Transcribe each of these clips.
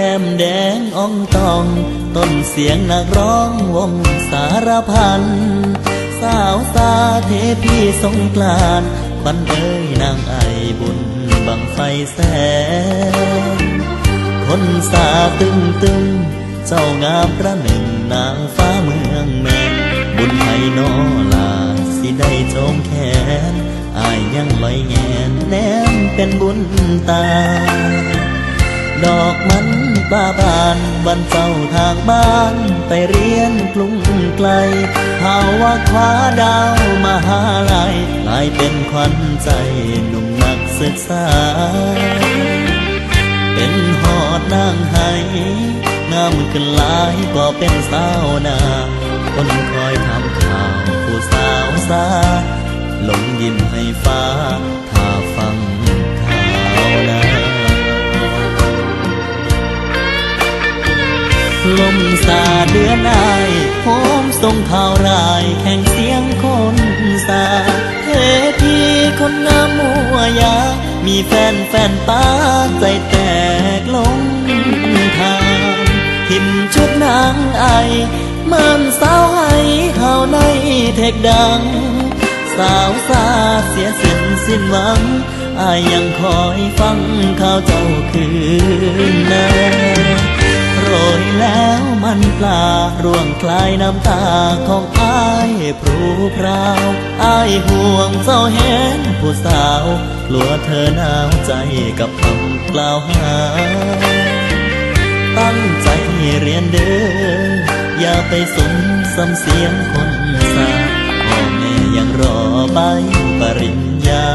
แก้มแดงอ่องตอง ต้นเสียงนักร้องวงสารพัน สาวสาเทพีสงกรานต์บันเอ้ยนางไอบุญบังไฟแสนคนสาตึงตึง เจ้างามประหนึ่งนางฟ้าเมืองแมนบุญไทยนอลาสิได้ชมแขนอายยังลอยแงนแนมเป็นบุญตา ดอกมัน บาบานบันเจ้าทางบ้านไปเรียนกรุงไกลหาว่าคว้าดาวมหาลัยกลายเป็นขวัญใจหนุ่มนักศึกษา เป็นหอดนางไห้งามขึ้นหลายก็เป็นสาวนาคนคอยทำข่าวผู้สาวสาหลงยิ้มให้ฟ้า ลมสาเดือนอายโหมส่งข่าวรายแข่งเสียงคนสาเทพีคนงามมัวยา มีแฟนแฟนป้าใจแตกลงทางทิมชุดนางไอมินสาวให้เฮาในเทกดัง สาวสาเสียสิ้นสิ้นหวังอายยังคอยฟังข่าวเจ้าคืนนาโร ยแล้วมันปลาร่วงคลายน้ำตาของอ้ายพรูพราวอายห่วงเจ้าเห็นผู้สาวกลัวเธอหนาวใจกับคำกล่าวหา ตั้งใจเรียนเด้ออย่าไปสนซ้ำเสียงคนสาพ่อแม่ยังรอใบปริญญา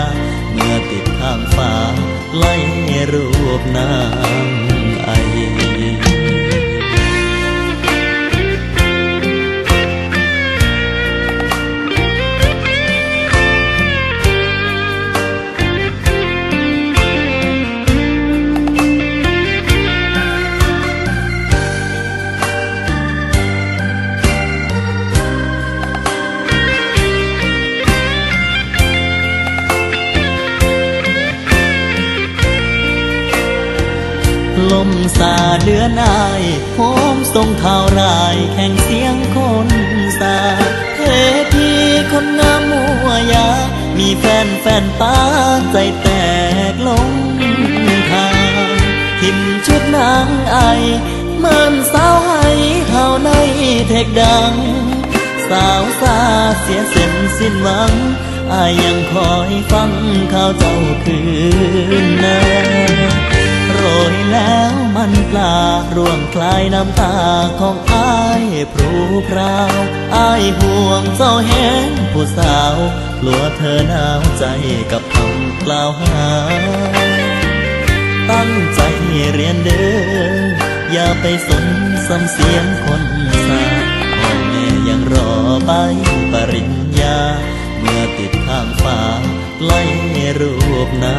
เมื่อติดข้างฟ้าไล่รูปนา ลมสาเดือนอายโหมส่งข่าวรายแข่งเสียงคนสาเทพีคนงามมัวยา มีแฟนแฟนป้าใจแตกลงทางทิมชุดนางไอเมินสาวให้เฮาในเทกดัง สาวสาเสียเส้นสิ้นหวังอายยังคอยฟังข่าวเจ้าคืน คลายน้ำตาของอายพรูพราวอายห่วงเจ้าเห็นผู้สาวกลัวเธอหนาวใจกับคำกล่าวหา ตั้งใจเรียนเด้ออย่าไปสนซ้ำเสียงคนสาพ่อแม่ยังรอใบปริญญา เมื่อติดข้างฟ้าไล่รูปนา